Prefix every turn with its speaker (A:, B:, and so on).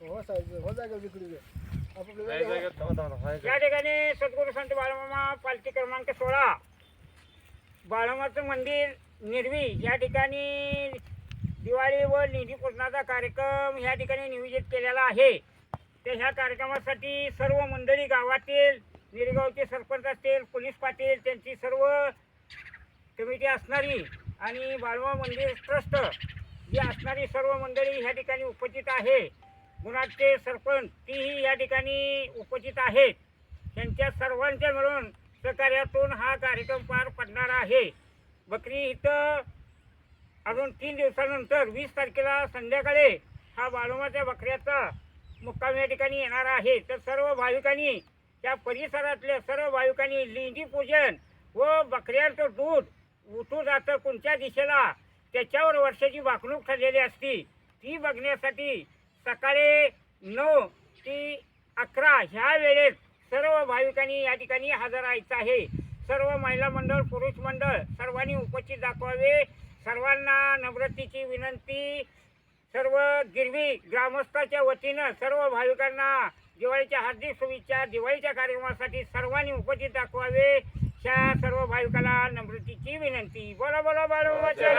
A: हो साहेब हो जागा विक्री
B: या ठिकाणी सद्गुरू संत बाळमामा पालखी क्रमांक सोळा. बाळमाचं मंदिर निर्वी. या ठिकाणी दिवाळी व निधी पूजनाचा कार्यक्रम ह्या ठिकाणी नियोजित केलेला आहे. तर ह्या कार्यक्रमासाठी सर्व मंडळी गावातील निरगावचे सरपंच असतील पोलीस पाटील त्यांची सर्व कमिटी असणारी आणि बाळमा मंदिर ट्रस्ट जी असणारी सर्व मंडळी ह्या ठिकाणी उपस्थित आहे. गुणाचे सरपंच तीही या ठिकाणी उपस्थित आहेत. त्यांच्या सर्वांच्या मिळून सहकार्यातून हा कार्यक्रम पार पडणार आहे. बकरी इथं अजून तीन दिवसानंतर वीस तारखेला संध्याकाळी हा बाळोमाच्या बकऱ्याचा मुक्काम या ठिकाणी येणार आहे. तर सर्व भाविकांनी त्या परिसरातल्या सर्व भाविकांनी लिंगी पूजन व बकऱ्यांचं दूध उठू जातं कोणत्या दिशेला त्याच्यावर वर्षाची वागणूक ठरलेली असती. ती बघण्यासाठी सकाळी नऊ ते अकरा ह्या वेळेत सर्व भाविकांनी या ठिकाणी हजर राहायचं आहे सर्व महिला मंडळ पुरुष मंडळ सर्वांनी उपस्थित दाखवावे सर्वांना नम्रतेची विनंती सर्व गिरवी ग्रामस्थाच्या वतीनं सर्व भाविकांना दिवाळीच्या हार्दिक शुभेच्छा दिवाळीच्या कार्यक्रमासाठी सर्वांनी उपस्थित दाखवावे ह्या सर्व भाविकाला नम्रतेची विनंती बोला बोला बाळूमाच्या